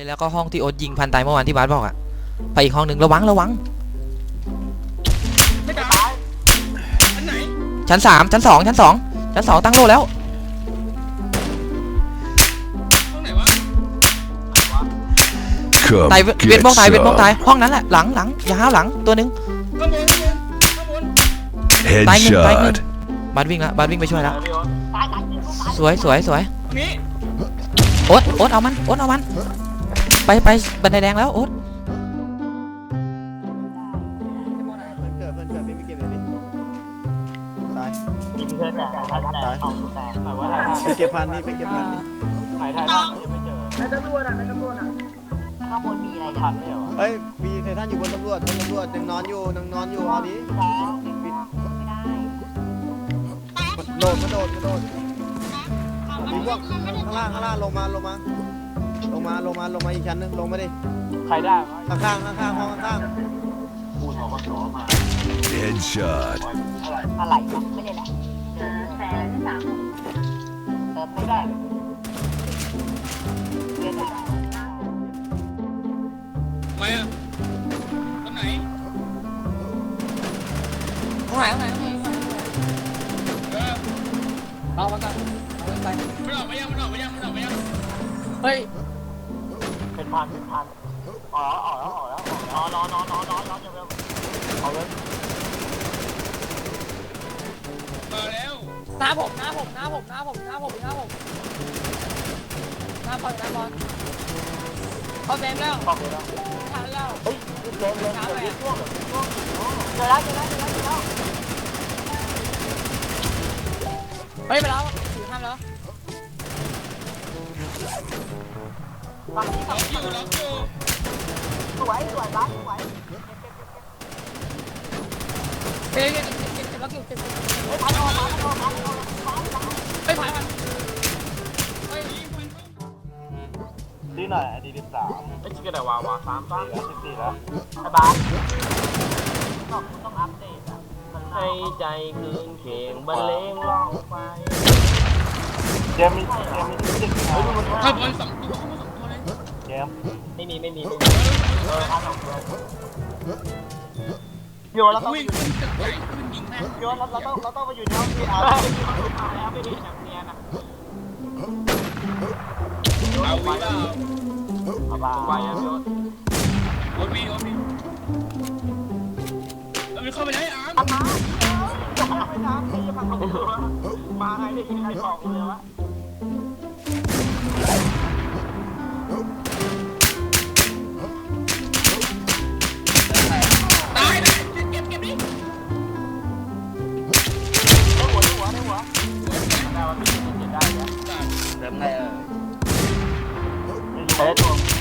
เลยแล้วก็ห้องที่โอ๊ตยิงพันตายเมื่อวานที่บาสบอกอะไปอีกห้องหนึ่งระวังระวัง ไม่ตายอันไหนชั้นสามชั้นสองชั้นสองชั้นสองตั้งโลแล้ว ห้องไหนวะ Come ตายเว get เวทบล็อกตายเวทบล็อกตาย some. ห้องนั้นแหละหลังหลังยาวหลังตัวหนึงข้างบนข้างบนข้างบนตายหนึ่งตายหนึ่ง Headshot. บาสวิ่งละบาสวิ่งไปช่วยแล้วตายตายจริงตายสวยสวยสวยตรงนี้โอ๊ตโอ๊ตเอามันโอ๊ตเอามัน ไปไปบันไดแดงแล้วโอ๊ตเพื่อนเกิดเพื่อนเกิดพี่ไม่เก็บเลยพี่ตายยิงเพื่อนแต่ตาแต่เอาแต่แต่ว่าไปเก็บพันนี่ไปเก็บพันนี่ถ่ายถ่ายภาพยังไม่เจอในตำรวจอะในตำรวจอะข้างบนมีอะไรทันเลยเหรอเฮ้ยมีไททันอยู่บนตำรวจบนตำรวจยังนอนอยู่ยังนอนอยู่เอาดิไม่ได้โดดมาโดดมาโดดมีพวกข้างล่างข้างล่างลงมาลงมา ลงมาลงมาลงมาอีกชั้นหนึงลงมาดิใครได้ข้างข้างข้างข้างห้องข้างพูดออกมาสอมา Headshot. อะไรวะไม่ได้แหละแต่สามเติมไม่ได้เรียนได้ทำไมอะตรงไหนข้างไหนข้างไหนข้างไหนเออเอามาก่อนเอาไปมันออกมายังมันออกมายังมันออกมายังเฮ้ย เป็นพันเป็นอ๋อออแล้วออกแล้วออกแล้วนอนนอนนอนนอนนอนจะเอาเลยมาแล้วหน้าผมหน้าผมหน้าผมหน้าผมหน้าผมหน้าผมหน้าบอลหน้าบอลเขาเต็มแล้วออกเลยแล้วทันแล้วเฮ้ยเร็วเร็วเร็วเร็วช่วงช่วงเจอแล้วเจอแล้วเจอแล้วเจอแล้วเฮ้ยไปแล้วถือทำแล้ว ฝั่งนี้ล็ฝั่องกอยู่ล็อกอยู่สวยสวยบ้านสวยเฮ้ยเก็บเก็บเก็บแล้วเก็บเก็บเฮ้ยพันออกพันออกพันออกพันออกเฮ้ยผ่านมันเฮ้ยดีหน่อยดีสิบสามไอ้ชิคกี้พายวาวาสามสามสี่แล้วสิบสี่แล้วไอ้บ้านต้องต้องอัปเดตอะให้ใจคืนเคียงบรรเลงร้องไปเจมีเจมีสิบเฮ้ยดูมันข้างบนสองตัวข้างบนสองตัวเลย เจมไม่มีไม่มีไม่มีเออพันสองตัวโยนแล้วต้องวิ่งขึ้นตึกใหญ่ขึ้นยิงแม่งโยนเราเราต้องเราต้องไปอยู่ในห้องที่อาร์ตแล้วไม่มีแบบเนียนะเอาวิ่งเปล่าเอาบ้าไปอะโยนโอ๊ตวิ่งโอ๊ตวิ่งเอาไปเข้าไปได้อาร์มมาไม่น้ำที่จะพังตัวมาไงได้ยินใครบอกเลยวะ เนี่ย ตาย เริ่มไงเออใช้ได้ตัว